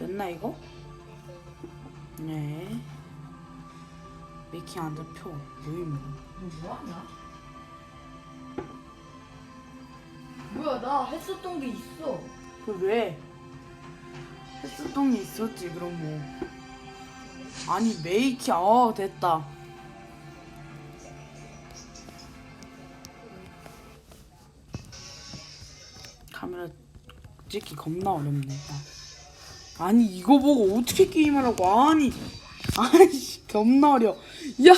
됐나 이거? 네. 메이킹 안 잡혀. 무의무. 너 뭐하냐? 뭐야 나 했었던 게 있어 그 왜? 했었던 게 있었지 그럼 뭐. 아니 메이킹 어 됐다. 카메라 찍기 겁나 어렵네. 아. 아니 이거 보고 어떻게 게임하라고 아니 아이씨 겁나 어려. 야.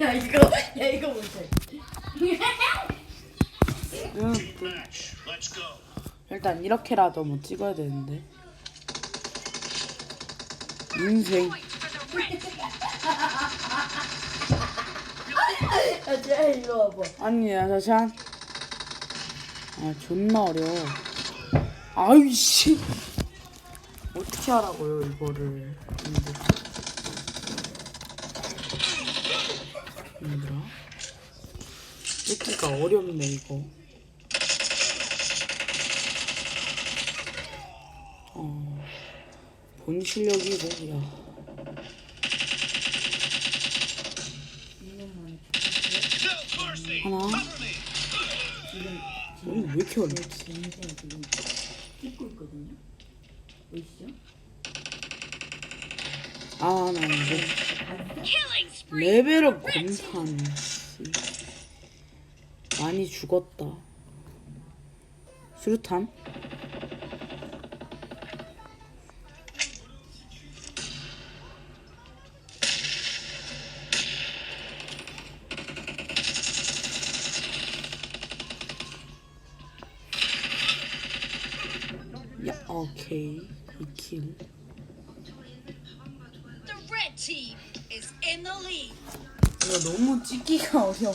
야 이거 야 이거 Match. Let's go. 일단 이렇게라도 뭐 찍어야 되는데. 인생. 야 쟤 일로 와봐. 아니야 자찬 아 존나 어려워. 아이씨. 어떻게 하라고요 이거를. 힘들어 힘들어 찍기가 어렵네 이거 어 본 실력이고 야 No, Corsi. 하나. 이거 왜 이렇게 어려워 인생 지금 찍고 있거든요 보이시죠? 아, 나 이제 레벨업 검사는 많이 죽었다. 수류탄? 오케이. 이킬. The red team is in the lead. 이거 너무 찍기가 어려워.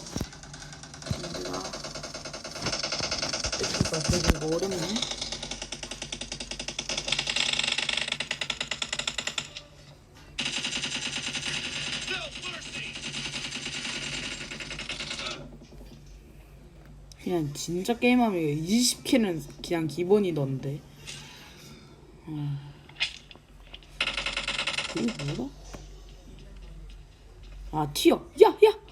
얘들아. 찍기가 되게 어렵네. 그냥 진짜 게임하면 20킬은 그냥 기본이던데. 어. 그게 뭐야? 아 튀어. 야 야.